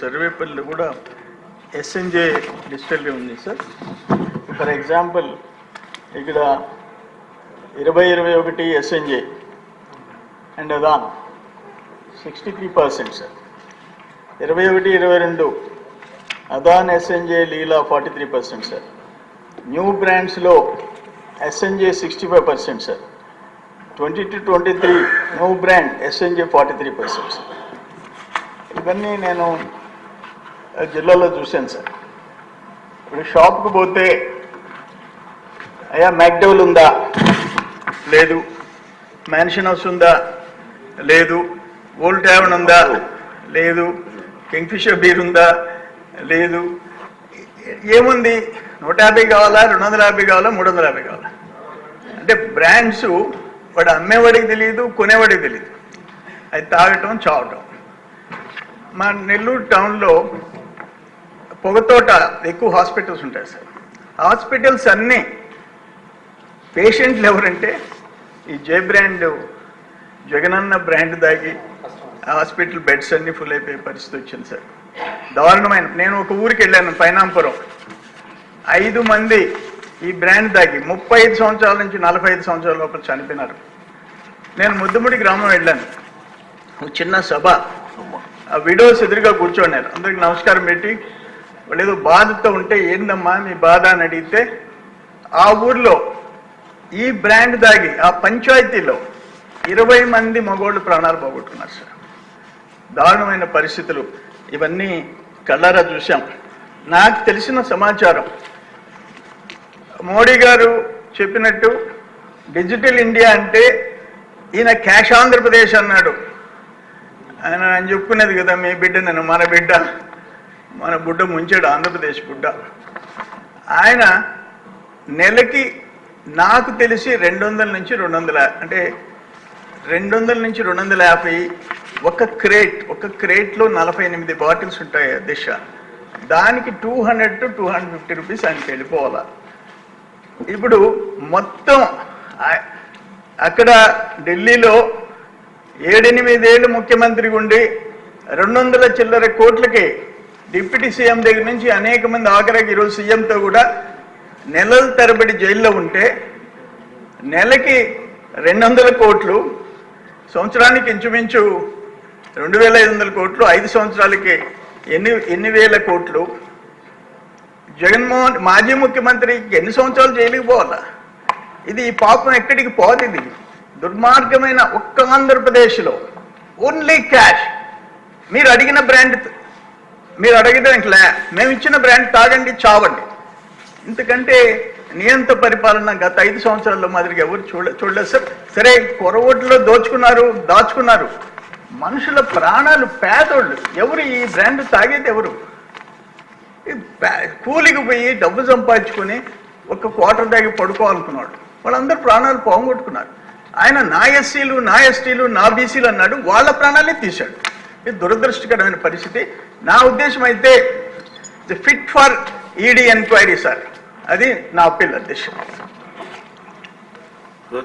సర్వేపల్లిలో కూడా SNJ digital ఉంది sir. For example ఇక్కడ ఇరవై ఇరవై ఒకటి SNJ and అదాన్ sixty three percent sir. ఇరవై ఒకటి ఇరవై రెండు అదాన్ ఎస్ఎన్జే లీలా forty three percent sir. New బ్రాండ్స్లో SNJ sixty five percent sir twenty two twenty three new brand SNJ forty three percent sir. ఇవన్నీ నేను జిల్లాలో చూశాను సార్. ఇప్పుడు షాప్కి పోతే అయ్యా మ్యాక్డెవల్ ఉందా? లేదు. మ్యాన్షన్ హౌస్ ఉందా? లేదు. ఓల్డ్ ట్యావెన్ ఉందా? లేదు. కింగ్ఫిషర్ బీర్ ఉందా? లేదు. ఏముంది? నూట యాభై కావాలా? రెండు వందల యాభై కావాలా? మూడు వందల యాభై కావాలా? అంటే బ్రాండ్స్ వాడు అమ్మేవాడికి తెలియదు కొనేవాడికి తెలియదు అది తాగటం చావటం. మా నెల్లూరు టౌన్లో పొగతోట ఎక్కువ హాస్పిటల్స్ ఉంటాయి సార్. హాస్పిటల్స్ అన్నీ పేషెంట్లు ఎవరంటే ఈ జే బ్రాండ్ జగనన్న బ్రాండ్ దాగి హాస్పిటల్ బెడ్స్ అన్నీ ఫుల్ అయిపోయే పరిస్థితి వచ్చింది సార్. దారుణమైన నేను ఒక ఊరికి వెళ్ళాను పైనాంపురం. ఐదు మంది ఈ బ్రాండ్ దాగి ముప్పై ఐదు సంవత్సరాల నుంచి నలభై ఐదు సంవత్సరాల లోపల చనిపోయినారు. నేను ముద్దుముడి గ్రామం వెళ్ళాను. ఒక చిన్న సభ. ఆ విడోస్ ఎదురుగా కూర్చోన్నారు అందరికి నమస్కారం పెట్టి వాళ్ళు ఏదో బాధతో ఉంటే ఏందమ్మా మీ బాధ? అని అడిగితే ఆ ఊర్లో ఈ బ్రాండ్ దాగి ఆ పంచాయతీలో ఇరవై మంది మగోళ్ళు ప్రాణాలు పోగొట్టుకున్నారు సార్. దారుణమైన పరిస్థితులు. ఇవన్నీ కళ్ళారా చూశాం. నాకు తెలిసిన సమాచారం మోడీ గారు చెప్పినట్టు డిజిటల్ ఇండియా అంటే ఈయన క్యాష్ ఆంధ్రప్రదేశ్ అన్నాడు. ఆయన ఆయన చెప్పుకునేది కదా మీ బిడ్డ నేను మన బిడ్డ. మన బుడ్డ ముంచాడు ఆంధ్రప్రదేశ్ బుడ్డ. ఆయన నెలకి నాకు తెలిసి రెండు వందల నుంచి రెండు వందల అంటే రెండు వందల నుంచి రెండు వందల యాభై ఒక క్రేట్ ఒక క్రేట్లో నలభై ఎనిమిది బాటిల్స్ ఉంటాయి దిశ. దానికి two hundred to two hundred fifty rupees ఆయనకి వెళ్ళిపోవాలా. ఇప్పుడు మొత్తం అక్కడ ఢిల్లీలో ఏడెనిమిదేళ్ళు ముఖ్యమంత్రి ఉండి రెండు వందల చిల్లర కోట్లకి డిప్యూటీ సీఎం దగ్గర నుంచి అనేక మంది ఆఖరికి ఈరోజు సీఎంతో కూడా నెలల తరబడి జైల్లో ఉంటే నెలకి రెండు వందల కోట్లు సంవత్సరానికి ఇంచుమించు రెండు వేల ఐదు వందల కోట్లు ఐదు సంవత్సరాలకి ఎన్ని ఎన్ని వేల కోట్లు. జగన్మోహన్ మాజీ ముఖ్యమంత్రికి ఎన్ని సంవత్సరాలు జైలుకి పోవాలా? ఇది ఈ పాపం ఎక్కడికి పోదు ఇది? దుర్మార్గమైన ఒక్క ఆంధ్రప్రదేశ్లో ఓన్లీ క్యాష్ మీరు అడిగిన బ్రాండ్ మీరు అడిగితే లే మేము ఇచ్చిన బ్రాండ్ తాగండి చావండి. ఇంతకంటే నియంత పరిపాలన గత ఐదు సంవత్సరాల్లో మాదిరిగా ఎవరు చూడ చూడలేదు. సార్ సరే కొరవోట్లో దోచుకున్నారు దాచుకున్నారు. మనుషుల ప్రాణాలు పేదోళ్ళు. ఎవరు ఈ బ్రాండ్ తాగేది ఎవరు? కూలికి పోయి డబ్బు సంపాదించుకొని ఒక క్వార్టర్ దాగి పడుకోవాలనుకున్నాడు. వాళ్ళందరూ ప్రాణాలు పోగొట్టుకున్నారు. ఆయన నా ఎస్సీలు నా ఎస్టీలు నా బీసీలు అన్నాడు. వాళ్ళ ప్రాణాలే తీశాడు. ఇది దురదృష్టకరమైన పరిస్థితి. నా ఉద్దేశం అయితే fit for ED enquiry sir అది నా అప్పీల్ ఉద్దేశం.